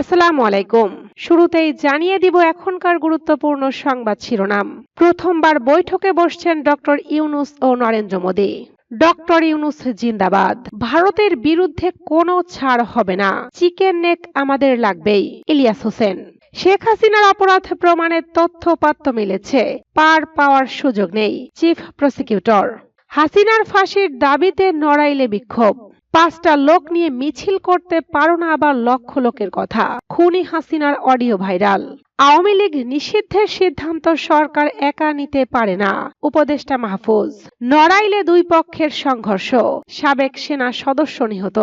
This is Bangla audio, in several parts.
আসসালামু আলাইকুম। শুরুতেই জানিয়ে দিব এখনকার গুরুত্বপূর্ণ সংবাদ শিরোনাম। প্রথমবার বৈঠকে বসছেন ডক্টর ইউনুস ও নরেন্দ্র মোদী। ডক্টর ইউনুস জিন্দাবাদ। ভারতের বিরুদ্ধে কোনো ছাড় হবে না। চিকেন নেক আমাদের লাগবেই, ইলিয়াস হোসেন। শেখ হাসিনার অপরাধ প্রমাণের তথ্য পাত্য মিলেছে। পার পাওয়ার সুযোগ নেই, চিফ প্রসিকিউটর। হাসিনার ফাঁসির দাবিতে নড়াইলে বিক্ষোভ। পাঁচটা লোক নিয়ে মিছিল করতে পারো না আবার লক্ষ লোকের কথা। খুনি হাসিনার অডিও ভাইরাল। আওয়ামী লীগ নিষিদ্ধের সিদ্ধান্ত সরকার একা নিতে পারে না, উপদেষ্টা মাহফুজ। নড়াইলে দুই পক্ষের সংঘর্ষ, সাবেক সেনা সদস্য নিহত।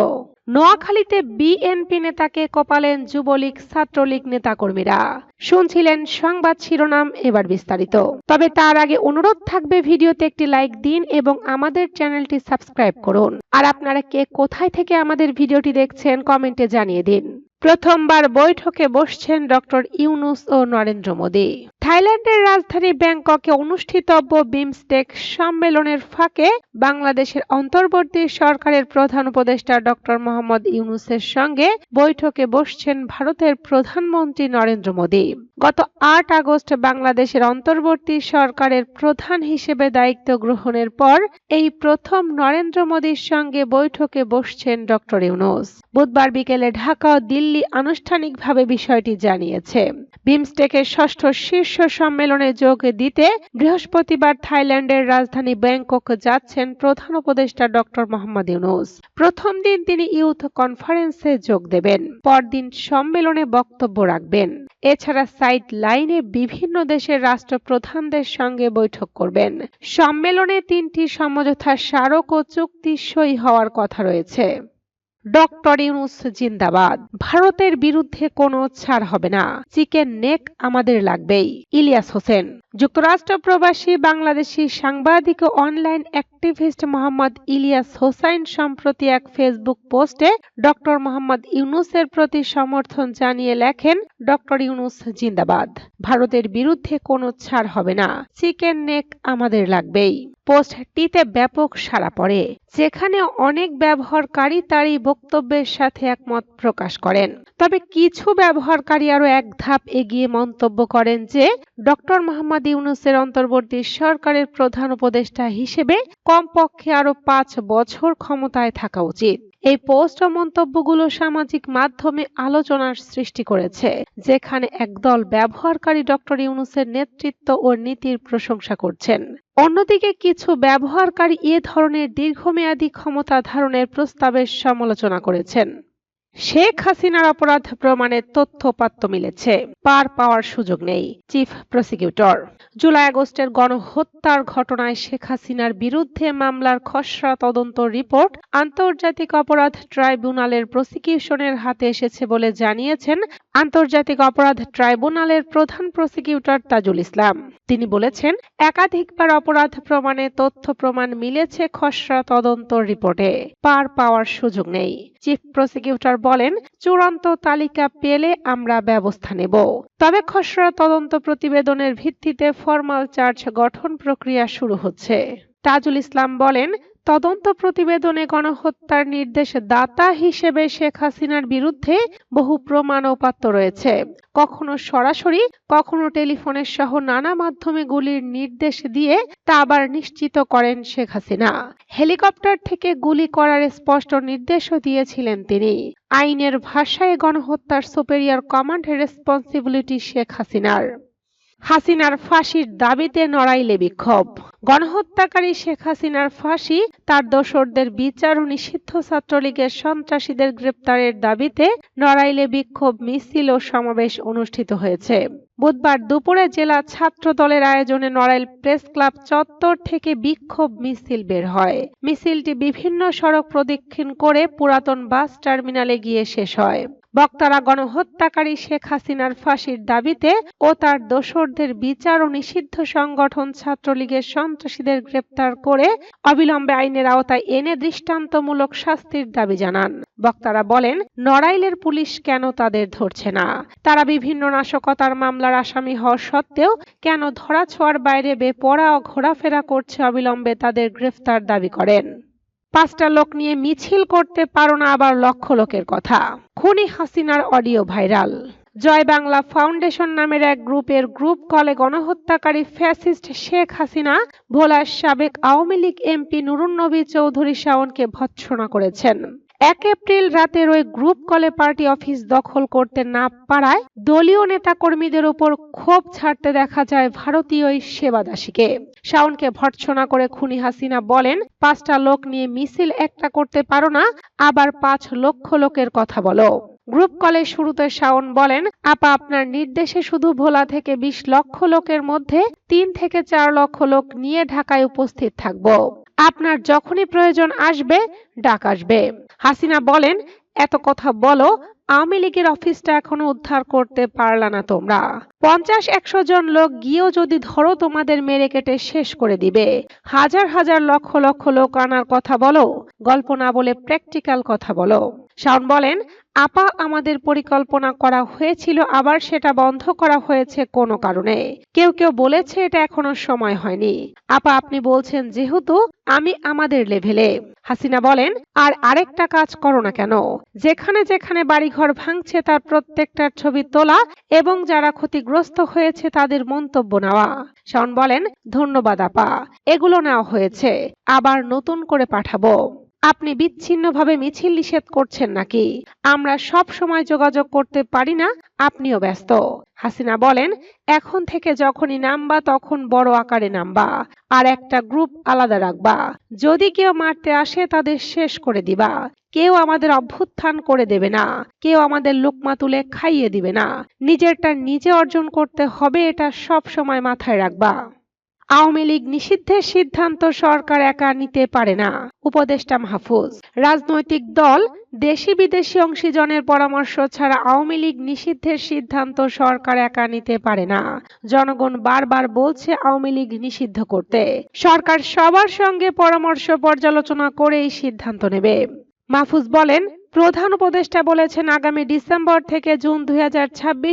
নোয়াখালীতে বিএনপি নেতাকে কপালেন যুবলীগ, ছাত্রলীগ নেতাকর্মীরা। শুনছিলেন সংবাদ শিরোনাম এবার বিস্তারিত। তবে তার আগে অনুরোধ থাকবে ভিডিওতে একটি লাইক দিন এবং আমাদের চ্যানেলটি সাবস্ক্রাইব করুন। আর আপনারা কে কোথায় থেকে আমাদের ভিডিওটি দেখছেন কমেন্টে জানিয়ে দিন। প্রথমবার বৈঠকে বসছেন ডক্টর ইউনুস ও নরেন্দ্র মোদী। থাইল্যান্ডের রাজধানী ব্যাংককে অনুষ্ঠিতব্য বিমস্টেক সম্মেলনের ফাঁকে বাংলাদেশের অন্তর্বর্তী সরকারের প্রধান উপদেষ্টা ডক্টর মোহাম্মদ ইউনুসের সঙ্গে বৈঠকে বসছেন ভারতের প্রধানমন্ত্রী নরেন্দ্র মোদী। গত আট আগস্ট বাংলাদেশের অন্তর্বর্তী সরকারের প্রধান হিসেবে দায়িত্ব গ্রহণের পর এই প্রথম নরেন্দ্র মোদীর সঙ্গে বৈঠকে বসছেন ডক্টর ইউনুস। বুধবার বিকেলে ঢাকা ও দিল্লি আনুষ্ঠানিকভাবে বিষয়টি জানিয়েছে। বিমস্টেকের ষষ্ঠ শীর্ষ সম্মেলনে যোগ দিতে বৃহস্পতিবার থাইল্যান্ডের রাজধানী ব্যাংকক যাচ্ছেন প্রধান উপদেষ্টা ডক্টর মোহাম্মদ ইউনুস। প্রথম দিন তিনি ইউথ কনফারেন্সে যোগ দেবেন, পরদিন সম্মেলনে বক্তব্য রাখবেন। এছাড়া সাইড লাইনে বিভিন্ন দেশের রাষ্ট্রপ্রধানদের সঙ্গে বৈঠক করবেন। সম্মেলনে তিনটি সমঝোতা স্মারক ও চুক্তি সই হওয়ার কথা রয়েছে। ডক্টর ইউনুস জিন্দাবাদ। ভারতের বিরুদ্ধে কোনো ছাড় হবে না। চিকেন নেক আমাদের লাগবেই। ইলিয়াস হোসেন। যুক্তরাষ্ট্র প্রবাসী বাংলাদেশি সাংবাদিক ও অনলাইন অ্যাক্টিভিস্ট মোহাম্মদ ইলিয়াস হোসাইন সম্প্রতি এক ফেসবুক পোস্টে ডক্টর মোহাম্মদ ইউনুসের প্রতি সমর্থন জানিয়ে লেখেন, ডক্টর ইউনুস জিন্দাবাদ। ভারতের বিরুদ্ধে কোনো ছাড় হবে না। চিকেন নেক আমাদের লাগবেই। পোস্টটিতে ব্যাপক সাড়া পড়ে, যেখানে অনেক ব্যবহারকারী তার এই বক্তব্যের সাথে একমত প্রকাশ করেন। তবে কিছু ব্যবহারকারী আরও এক ধাপ এগিয়ে মন্তব্য করেন যে, ডক্টর মোহাম্মদ ইউনুসের অন্তর্বর্তী সরকারের প্রধান উপদেষ্টা হিসেবে কমপক্ষে আরও পাঁচ বছর ক্ষমতায় থাকা উচিত। এই পোস্ট ও মন্তব্যগুলো সামাজিক মাধ্যমে আলোচনার সৃষ্টি করেছে, যেখানে একদল ব্যবহারকারী ডক্টর ইউনুসের নেতৃত্ব ও নীতির প্রশংসা করছেন। অন্যদিকে কিছু ব্যবহারকারী এ ধরনের দীর্ঘমেয়াদী ক্ষমতা ধারণের প্রস্তাবের সমালোচনা করেছেন। শেখ হাসিনার অপরাধ প্রমাণের তথ্য পাত্য মিলেছে। পার পাওয়ার সুযোগ নেই, চিফ প্রসিকিউটর। জুলাই আগস্টের গণহত্যার ঘটনায় শেখ হাসিনার বিরুদ্ধে মামলার খসড়া তদন্ত রিপোর্ট আন্তর্জাতিক অপরাধ ট্রাইব্যুনালের প্রসিকিউশনের হাতে এসেছে বলে জানিয়েছেন আন্তর্জাতিক অপরাধ ট্রাইব্যুনালের প্রধান প্রসিকিউটর তাজুল ইসলাম। তিনি বলেছেন, একাধিকবার অপরাধ প্রমাণে তথ্য প্রমাণ মিলেছে খসড়া তদন্ত রিপোর্টে। পার পাওয়ার সুযোগ নেই। চিফ প্রসিকিউটর বলেন, চূড়ান্ত তালিকা পেলে আমরা ব্যবস্থা নেব। তবে খসড়া তদন্ত প্রতিবেদনের ভিত্তিতে ফরমাল চার্জ গঠন প্রক্রিয়া শুরু হচ্ছে। তাজুল ইসলাম বলেন তদন্ত প্রতিবেদনে গণহত্যার নির্দেশ দাতা হিসেবে শেখ হাসিনার বিরুদ্ধে বহু প্রমাণ উপাত্ত রয়েছে। কখনো সরাসরি, কখনো টেলিফোনের সহ নানা মাধ্যমে গুলির নির্দেশ দিয়ে তা আবার নিশ্চিত করেন শেখ হাসিনা। হেলিকপ্টার থেকে গুলি করার স্পষ্ট নির্দেশও দিয়েছিলেন তিনি। আইনের ভাষায় গণহত্যার সুপেরিয়র কমান্ড রেসপন্সিবিলিটি শেখ হাসিনার। হাসিনার ফাঁসির দাবিতে নড়াইলে বিক্ষোভ। গণহত্যাকারী শেখ হাসিনার ফাঁসি, তার দোসরদের বিচার ও নিষিদ্ধ ছাত্রলীগের সন্ত্রাসীদের গ্রেপ্তারের দাবিতে নড়াইলে বিক্ষোভ মিছিল ও সমাবেশ অনুষ্ঠিত হয়েছে। বুধবার দুপুরে জেলা ছাত্র দলের আয়োজনে নড়াইল প্রেস ক্লাব চত্বর থেকে বিক্ষোভ মিছিল বের হয়। মিছিলটি বিভিন্ন সড়ক প্রদক্ষিণ করে পুরাতন বাস টার্মিনালে গিয়ে শেষ হয়। বক্তারা গণহত্যাকারী শেখ হাসিনার ফাঁসির দাবিতে ও তার দোসরদের বিচার ও নিষিদ্ধ সংগঠন ছাত্রলীগের সন্ত্রাসীদের গ্রেপ্তার করে অবিলম্বে আইনের আওতায় এনে দৃষ্টান্তমূলক শাস্তির দাবি জানান। বক্তারা বলেন, নড়াইলের পুলিশ কেন তাদের ধরছে না? তারা বিভিন্ন নাশকতার মামলার আসামি হওয়া সত্ত্বেও কেন ধরাছোঁয়ার বাইরে বেপরা ও ঘোরাফেরা করছে অবিলম্বে তাদের গ্রেফতার দাবি করেন। পাঁচটা লোক নিয়ে মিছিল করতে পারো না আবার লক্ষ লোকের কথা। খুনি হাসিনার audio viral. Joy Bangla foundation নামের এক গ্রুপের গ্রুপ কলে গণহত্যাকারী ফ্যাসিস্ট শেখ হাসিনা ভোলার সাবেক আওয়ামী লীগ এমপি নুরুন্নবী চৌধুরী শাওনকে ভৎসনা করেছেন। এক এপ্রিল রাতের ওই গ্রুপ কলে পার্টি অফিস দখল করতে না পারায় দলীয় নেতাকর্মীদের উপর ক্ষোভ ছাড়তে দেখা যায় ভারতীয় ওই সেবাদাসীকে। শাওনকে ভর্ৎসনা করে খুনি হাসিনা বলেন, পাঁচটা লোক নিয়ে মিছিল একটা করতে পারো না, আবার পাঁচ লক্ষ লোকের কথা বলো। গ্রুপ কলে শুরুতে শাওন বলেন, আপা আপনার নির্দেশে শুধু ভোলা থেকে বিশ লক্ষ লোকের মধ্যে তিন থেকে চার লক্ষ লোক নিয়ে ঢাকায় উপস্থিত থাকব। আপনার যখনই প্রয়োজন আসবে ডাক আসবে। হাসিনা বলেন এত কথা বলো আওয়ামী লীগের অফিসটা এখনও উদ্ধার করতে পারলা না তোমরা। পঞ্চাশ একশো জন লোক গিয়েও যদি ধরো তোমাদের মেরে কেটে শেষ করে দিবে। হাজার হাজার লক্ষ লক্ষ লোক আনার কথা বলো, গল্প না বলে প্র্যাকটিক্যাল কথা বলো। শাওন বলেন, আপা আমাদের পরিকল্পনা করা হয়েছিল, আবার সেটা বন্ধ করা হয়েছে কোনো কারণে। কেউ কেউ বলেছে এটা এখনও সময় হয়নি। আপা আপনি বলছেন, যেহেতু আমি আমাদের লেভেলে হাসিনা বলেন, আর আরেকটা কাজ করো না কেন। যেখানে যেখানে বাড়িঘর ভাঙছে, তার প্রত্যেকটার ছবি তোলা এবং যারা ক্ষতিগ্রস্ত হয়েছে, তাদের মন্তব্য নেওয়া। শন বলেন, ধন্যবাদ আপা, এগুলো নেওয়া হয়েছে। আবার নতুন করে পাঠাবো। আপনি বিচ্ছিন্নভাবে মিছিল নিষেধ করছেন নাকি? আমরা সব সময় যোগাযোগ করতে পারি না, আপনিও ব্যস্ত। হাসিনা বলেন, এখন থেকে যখনই নামবা তখন বড় আকারে নামবা, আর একটা গ্রুপ আলাদা রাখবা। যদি কেউ মারতে আসে তাদের শেষ করে দিবা। কেউ আমাদের অভ্যুত্থান করে দেবে না, কেউ আমাদের লোকমা তুলে খাইয়ে দিবে না। নিজেরটা নিজে অর্জন করতে হবে এটা সব সময় মাথায় রাখবা। আওয়ামী লীগ নিষিদ্ধের সিদ্ধান্ত সরকার একা নিতে পারে না। উপদেষ্টা মাহফুজ। রাজনৈতিক দল দেশি বিদেশি অংশীজনের পরামর্শ ছাড়া আওয়ামী লীগ নিষিদ্ধের সিদ্ধান্ত সরকার একা নিতে পারে না। জনগণ বারবার বলছে আওয়ামী লীগ নিষিদ্ধ করতে। সরকার সবার সঙ্গে পরামর্শ পর্যালোচনা করেই সিদ্ধান্ত নেবে। মাহফুজ বলেন প্রধান উপদেষ্টা বলেছেন আগামী ডিসেম্বর থেকে জুন দুই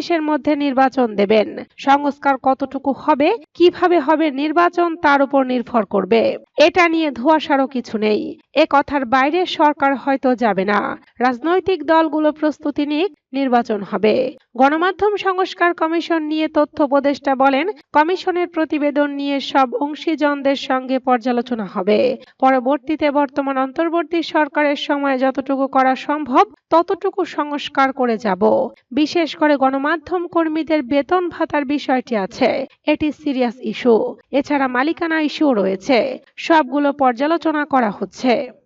এর মধ্যে নির্বাচন দেবেন। সংস্কার কতটুকু হবে, কীভাবে হবে নির্বাচন তার উপর নির্ভর করবে। এটা নিয়ে ধোয়াশারও কিছু নেই। এ কথার বাইরে সরকার হয়তো যাবে না। রাজনৈতিক দলগুলো প্রস্তুতি নিক নির্বাচন হবে। গণমাধ্যম সংস্কার কমিশন নিয়ে তথ্য উপদেষ্টা বলেন, কমিশনের প্রতিবেদন নিয়ে সব অংশীজনদের সঙ্গে পর্যালোচনা হবে। পরবর্তীতে বর্তমান অন্তর্বর্তী সরকারের সময় যতটুকু করা সম্ভব, ততটুকু সংস্কার করে যাব। বিশেষ করে গণমাধ্যম কর্মীদের বেতন ভাতার বিষয়টি আছে। এটি সিরিয়াস ইস্যু। এছাড়া মালিকানা ইস্যুও রয়েছে। সবগুলো পর্যালোচনা করা হচ্ছে।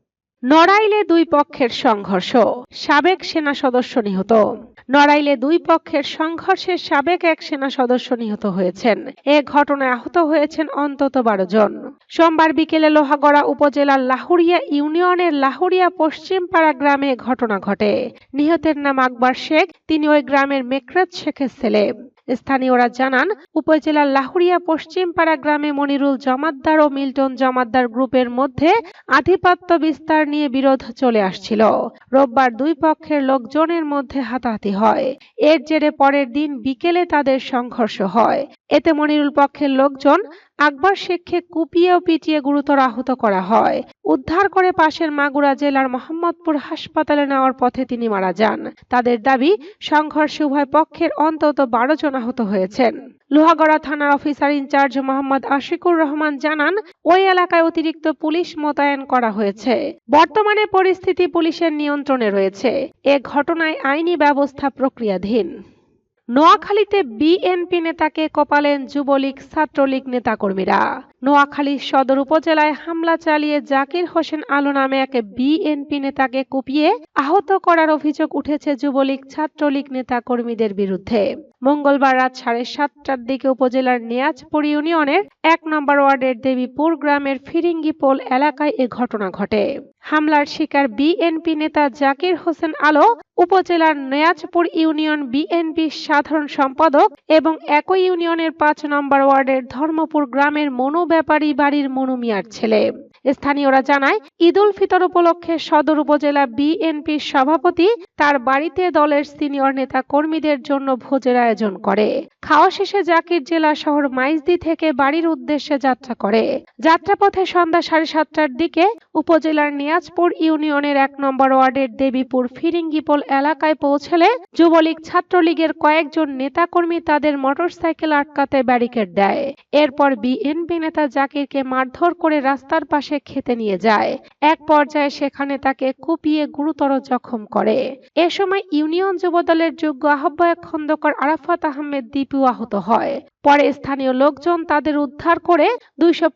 নড়াইলে দুই পক্ষের সংঘর্ষ, সাবেক সেনা সদস্য নিহত। নড়াইলে দুই পক্ষের সংঘর্ষে সাবেক এক সেনা সদস্য নিহত হয়েছেন। এ ঘটনায় আহত হয়েছেন অন্তত বারো জন। সোমবার বিকেলে লোহাগড়া উপজেলার লাহুরিয়া ইউনিয়নের লাহুরিয়া পশ্চিমপাড়া গ্রামে ঘটনা ঘটে। নিহতের নাম আকবর শেখ, তিনি ওই গ্রামের মেকরাজ শেখের ছেলে। স্থানীয়রা জানান, উপজেলার লাহুরিয়া পশ্চিমপাড়া গ্রামে মনিরুল জমাদ্দার ও মিল্টন জমাদ্দার গ্রুপের মধ্যে আধিপত্য বিস্তার নিয়ে বিরোধ চলে আসছিল। রোববার দুই পক্ষের লোকজনের মধ্যে হাতাহাতি হয়। এর জেরে পরের দিন বিকেলে তাদের সংঘর্ষ হয়। এতে মনিরুল পক্ষের লোকজন আকবর শেখকে কুপিয়ে ও পিটিয়ে গুরুতর আহত করা হয়। উদ্ধার করে পাশের মাগুরা জেলার মোহাম্মদপুর হাসপাতালে নেওয়ার পথে তিনি মারা যান। তাদের দাবি, সংঘর্ষে উভয় পক্ষের অন্তত বারো জন আহত হয়েছেন। লোহাগড়া থানার officer in charge Mohammad Ashikur Rahman জানান, ওই এলাকায় অতিরিক্ত পুলিশ মোতায়েন করা হয়েছে। বর্তমানে পরিস্থিতি পুলিশের নিয়ন্ত্রণে রয়েছে। এ ঘটনায় আইনি ব্যবস্থা প্রক্রিয়াধীন। নোয়াখালীতে বিএনপি নেতাকে কপালেন যুবলীগ, ছাত্রলীগ নেতাকর্মীরা। নোয়াখালী সদর উপজেলায় হামলা চালিয়ে জাকির হোসেন আলো নামে এক বিএনপি নেতাকে কুপিয়ে আহত করার অভিযোগ উঠেছে যুবলীগ, ছাত্রলীগ নেতা কর্মীদের বিরুদ্ধে। মঙ্গলবার রাত সাড়ে সাতটার দিকে উপজেলার নিয়াজপুর ইউনিয়নের এক নম্বর ওয়ার্ডের দেবীপুর গ্রামের ফিরিঙ্গি পোল এলাকায় এ ঘটনা ঘটে। হামলার শিকার বিএনপি নেতা জাকির হোসেন আলো উপজেলার নয়াজপুর ইউনিয়ন বিএনপি সাধারণ সম্পাদক এবং একই ইউনিয়নের পাঁচ নম্বর ওয়ার্ডের ধর্মপুর গ্রামের মনু ব্যাপারী বাড়ির মনু মিয়ার ছেলে। স্থানীয়রা জানায়, ঈদুল ফিতর উপলক্ষে সদর উপজেলা বিএনপির সভাপতি তার বাড়িতে দলের সিনিয়র নেতা কর্মীদের জন্য ভোজের আয়োজন করে। খাওয়া শেষে জাকির জেলা শহর মাইজদি থেকে বাড়ির উদ্দেশ্যে যাত্রা করে। যাত্রাপথে সন্ধ্যা সাড়ে সাতটার দিকে উপজেলার নিয়াজপুর ইউনিয়নের এক নম্বর ওয়ার্ডের দেবীপুর ফিরিঙ্গিপোল এলাকায় পৌঁছলে যুবলীগ ছাত্রলীগের কয়েকজন নেতাকর্মী তাদের মোটরসাইকেল আটকাতে ব্যারিকেড দেয়। এরপর বিএনপি নেতা জাকিরকে মারধর করে রাস্তার পাশে খেতে নিয়ে যায়। এক পর্যায়ে সেখানে তাকে কুপিয়ে গুরুতর জখম করে। এ সময় ইউনিয়ন যুবদলের যোগ্য আহ্বায়ক খন্দকার আরাফাত আহমেদ দীপু আহত হয়। পরে স্থানীয় লোকজন তাদের উদ্ধার করে দুইশো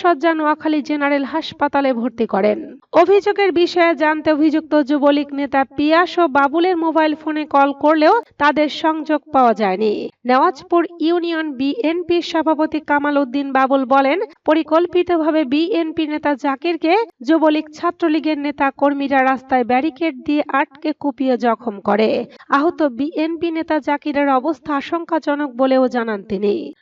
শয্যা নোয়াখালী জেনারেল হাসপাতালে ভর্তি করেন। অভিযোগের বিষয়ে জানতে অভিযুক্ত যুবলীগ নেতা পিয়াস ও বাবুলের মোবাইল ফোনে কল করলেও তাদের সংযোগ পাওয়া যায়নি। নেওয়াজপুর ইউনিয়ন বিএনপির সভাপতি কামাল উদ্দিন বাবুল বলেন, পরিকল্পিতভাবে বিএনপি নেতা জাকিরকে যুবলীগ ছাত্রলীগের নেতা কর্মীরা রাস্তায় ব্যারিকেড দিয়ে আটকে কুপিয়ে জখম করে। আহত বিএনপি নেতা জাকিরের অবস্থা আশঙ্কাজনক বলেও জানান তিনি। me.